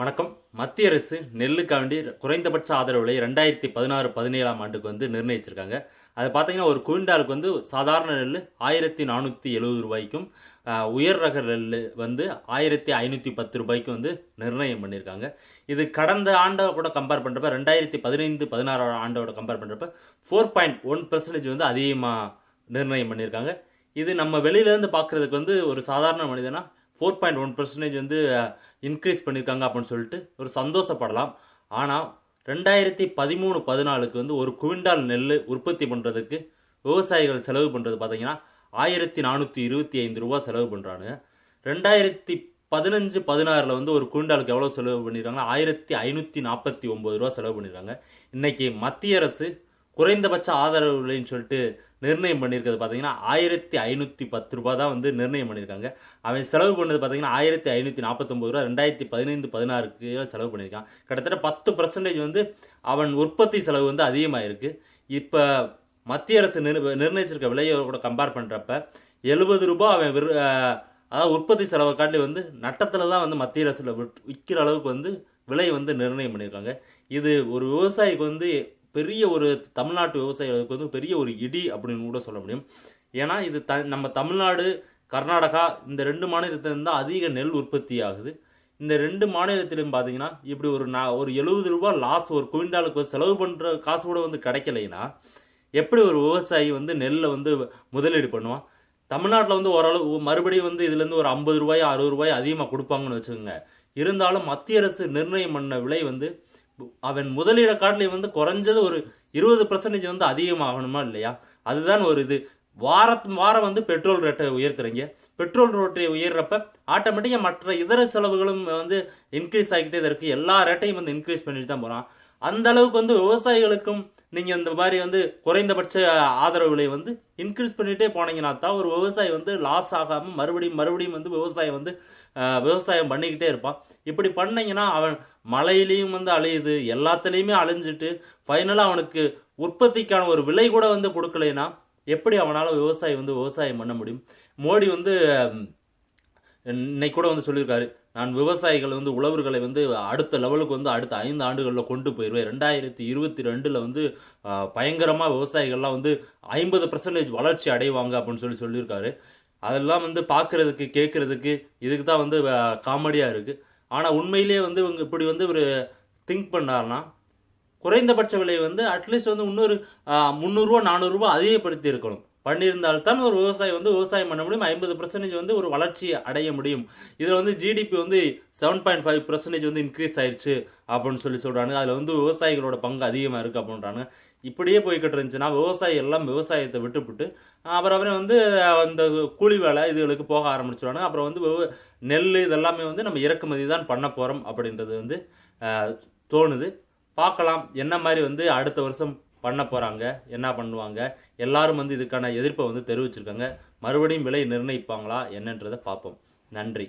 வணக்கம். மத்திய அரசு நெல்லுக்காண்டி குறைந்தபட்ச ஆதரவு விலை ரெண்டாயிரத்தி பதினாறு பதினேழாம் ஆண்டுக்கு வந்து நிர்ணயிச்சிருக்காங்க. அது பார்த்தீங்கன்னா ஒரு குவிண்டாலுக்கு வந்து சாதாரண நெல் ஆயிரத்தி நானூற்றி எழுபது ரூபாய்க்கும் உயர் ரக நெல் வந்து ஆயிரத்தி ஐநூற்றி பத்து ரூபாய்க்கு வந்து நிர்ணயம் பண்ணியிருக்காங்க இது கடந்த ஆண்டை கூட கம்பேர் பண்ணுறப்ப ரெண்டாயிரத்தி பதினைந்து பதினாறு ஆண்டோட கம்பேர் பண்ணுறப்ப ஃபோர் பாயிண்ட் ஒன் பர்சன்டேஜ் வந்து அதிகமாக நிர்ணயம் பண்ணியிருக்காங்க இது நம்ம வெளியிலேருந்து பார்க்குறதுக்கு வந்து ஒரு சாதாரண மனிதனா ஃபோர் பாயிண்ட் ஒன் பர்சன்டேஜ் வந்து இன்க்ரீஸ் பண்ணியிருக்காங்க அப்படின்னு சொல்லிட்டு ஒரு சந்தோஷப்படலாம். ஆனால் ரெண்டாயிரத்தி பதிமூணு பதினாலுக்கு வந்து ஒரு குவிண்டால் நெல் உற்பத்தி பண்ணுறதுக்கு விவசாயிகள் செலவு பண்ணுறது பார்த்தீங்கன்னா ஆயிரத்தி நானூற்றி இருபத்தி ஐந்து ரூபா செலவு பண்ணுறாங்க ரெண்டாயிரத்தி பதினஞ்சு பதினாறில் வந்து ஒரு குவிண்டாலுக்கு எவ்வளோ செலவு பண்ணியிருக்காங்கன்னா ஆயிரத்தி ஐநூற்றி நாற்பத்தி ஒம்பது ரூபா செலவு பண்ணியிருக்காங்க இன்னைக்கு மத்திய அரசு குறைந்தபட்ச ஆதரவு விலைன்னு சொல்லிட்டு நிர்ணயம் பண்ணியிருக்கிறது பார்த்தீங்கன்னா ஆயிரத்தி ஐநூற்றி பத்து ரூபா தான் வந்து நிர்ணயம் பண்ணியிருக்காங்க. அவன் செலவு பண்ணது பார்த்தீங்கன்னா ஆயிரத்தி ஐநூற்றி நாற்பத்தொம்பது ரூபா ரெண்டாயிரத்தி பதினைந்து பதினாறுக்கு செலவு பண்ணியிருக்கான். கிட்டத்தட்ட பத்து பர்சன்டேஜ் வந்து அவன் உற்பத்தி செலவு வந்து அதிகமாகிருக்கு இப்போ மத்திய அரசு நிர் நிர்ணயிச்சிருக்க விலையை கூட கம்பேர் பண்ணுறப்ப எழுபது ரூபாய் அவன் விரு அதாவது உற்பத்தி செலவை காட்டி வந்து நட்டத்தில் தான் வந்து மத்திய அரசில் விற்கிற அளவுக்கு வந்து விலை வந்து நிர்ணயம் பண்ணியிருக்காங்க. இது ஒரு விவசாயிக்கு வந்து பெரிய ஒரு தமிழ்நாட்டு விவசாயிகளுக்கு வந்து பெரிய ஒரு இடி அப்படின்னு கூட சொல்ல முடியும். ஏன்னா இது த நம்ம தமிழ்நாடு கர்நாடகா இந்த ரெண்டு மாநிலத்திலிருந்து அதிக நெல் உற்பத்தி ஆகுது. இந்த ரெண்டு மாநிலத்திலும் பார்த்தீங்கன்னா இப்படி ஒரு நான் ஒரு எழுபது ரூபா லாஸ் ஒரு குவிண்டாலுக்கு செலவு பண்ணுற காசு கூட வந்து கிடைக்கலைன்னா எப்படி ஒரு விவசாயி வந்து நெல்லை வந்து முதலீடு பண்ணுவான்? தமிழ்நாட்டில் வந்து ஓரளவு மறுபடியும் வந்து இதுலேருந்து ஒரு ஐம்பது ரூபாய் அறுபது ரூபாய் அதிகமாக கொடுப்பாங்கன்னு வச்சுக்கோங்க. இருந்தாலும் மத்திய அரசு நிர்ணயம் பண்ண விலை வந்து அவன் முதலீட காட்டிலையும் வந்து குறைஞ்சது ஒரு இருபது பர்சன்டேஜ் வந்து அதிகமாகணுமா இல்லையா? அதுதான் ஒரு இது. வாரத் வாரம் வந்து பெட்ரோல் ரேட்டை உயர்த்துறீங்க. பெட்ரோல் ரேட்டை உயர்றப்ப ஆட்டோமேட்டிக்காக மற்ற இதர செலவுகளும் வந்து இன்க்ரீஸ் ஆகிக்கிட்டே தான் எல்லா ரேட்டையும் வந்து இன்க்ரீஸ் பண்ணிட்டு தான் போகிறான் அந்த அளவுக்கு வந்து விவசாயிகளுக்கும் நீங்கள் இந்த மாதிரி வந்து குறைந்தபட்ச ஆதரவு விலை வந்து இன்க்ரீஸ் பண்ணிகிட்டே போனீங்கன்னா தான் ஒரு விவசாயி வந்து லாஸ் ஆகாமல் மறுபடியும் மறுபடியும் வந்து விவசாயம் வந்து விவசாயம் பண்ணிக்கிட்டே இருப்பான். இப்படி பண்ணிங்கன்னா அவன் மழையிலையும் வந்து அழியுது எல்லாத்துலேயுமே அழிஞ்சிட்டு ஃபைனலாக அவனுக்கு உற்பத்திக்கான ஒரு விலை கூட வந்து கொடுக்கலைன்னா எப்படி அவனால் விவசாயி வந்து விவசாயம் பண்ண முடியும்? மோடி வந்து இன்னைக்கு கூட வந்து சொல்லியிருக்காரு நான் விவசாயிகள் வந்து உழவர்களை வந்து அடுத்த லெவலுக்கு வந்து அடுத்த ஐந்து ஆண்டுகளில் கொண்டு போயிடுவேன் ரெண்டாயிரத்தி இருபத்தி ரெண்டில் வந்து பயங்கரமாக விவசாயிகள்லாம் வந்து ஐம்பது பர்சன்டேஜ் வளர்ச்சி அடைவாங்க அப்படின்னு சொல்லி சொல்லியிருக்காரு. அதெல்லாம் வந்து பார்க்குறதுக்கு கேட்குறதுக்கு இதுக்கு தான் வந்து காமெடியாக இருக்குது ஆனால் உண்மையிலேயே வந்து இவங்க இப்படி வந்து ஒரு திங்க் பண்ணாருன்னா குறைந்தபட்ச விலை வந்து அட்லீஸ்ட் வந்து இன்னொரு முந்நூறுரூவா நானூறுரூவா அதிகப்படுத்தி இருக்கணும். பண்ணியிருந்தால்தான் ஒரு விவசாயி வந்து விவசாயம் பண்ண முடியும். ஐம்பது பர்சன்டேஜ் வந்து ஒரு வளர்ச்சி அடைய முடியும். இதில் வந்து ஜிடிபி வந்து செவன் பாயிண்ட் ஃபைவ் பர்சன்டேஜ் வந்து இன்க்ரீஸ் ஆயிடுச்சு அப்படின்னு சொல்லி சொல்கிறாங்க அதில் வந்து விவசாயிகளோட பங்கு அதிகமாக இருக்குது அப்படின்றாங்க. இப்படியே போய்கிட்டு இருந்துச்சுன்னா விவசாயி எல்லாம் விவசாயத்தை விட்டுவிட்டு அப்புறம் அப்புறம் வந்து அந்த கூலி வேலை இதுகளுக்கு போக ஆரம்பிச்சிடுவாங்க அப்புறம் வந்து நெல் இதெல்லாமே வந்து நம்ம இறக்குமதி தான் பண்ண போகிறோம் அப்படின்றது வந்து தோணுது. பார்க்கலாம். என்ன மாதிரி வந்து அடுத்த வருஷம் பண்ண போகிறாங்க என்ன பண்ணுவாங்க எல்லாரும் வந்து இதுக்கான எதிர்ப்பை வந்து தெரிவிச்சிருக்காங்க. மறுபடியும் விலை நிர்ணயிப்பாங்களா என்னன்றதை பார்ப்போம். நன்றி.